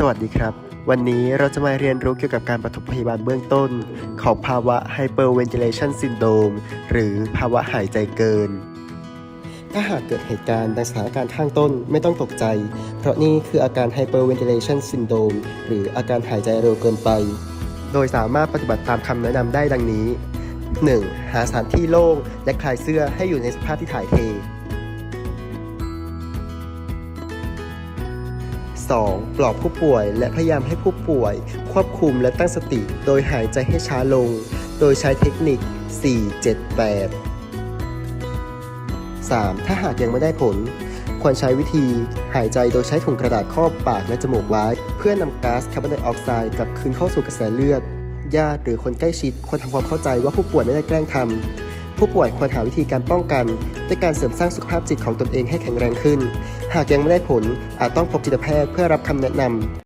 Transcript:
สวัสดีครับ วันนี้เราจะมาเรียนรู้เกี่ยวกับการปฐมพยาบาลเบื้องต้น ของภาวะ hyperventilation syndrome หรือภาวะหายใจเกิน ถ้าหากเกิดเหตุการณ์ในสถานการณ์ข้างต้นไม่ต้องตกใจ เพราะนี่คืออาการ hyperventilation syndrome หรืออาการหายใจเร็วเกินไป โดยสามารถปฏิบัติตามคำแนะนำได้ดังนี้ 1. หาสถานที่โล่งและคลายเสื้อให้อยู่ในสภาพที่ถ่ายเท 2. ปลอบผู้ป่วยและพยายามให้ผู้ป่วย ควบคุมและตั้งสติ โดยหายใจให้ช้าลง โดยใช้เทคนิค 4 7 8 3. ถ้าหากยังไม่ได้ผล ควรใช้วิธี หายใจโดยใช้ถุงกระดาษครอบปากและจมูกไว้ เพื่อนำก๊าซคาร์บอนไดออกไซด์กลับคืนเข้าสู่กระแสเลือด ญาติหรือคนใกล้ชิดควรทำความเข้าใจว่าผู้ป่วยไม่ได้แกล้งทำ ผู้ป่วยควรหาวิธีการป้องกันด้วยการเสริมสร้างสุขภาพจิตของตนเองให้แข็งแรงขึ้น หากยังไม่ได้ผลอาจต้องพบจิตแพทย์เพื่อรับคำแนะนำ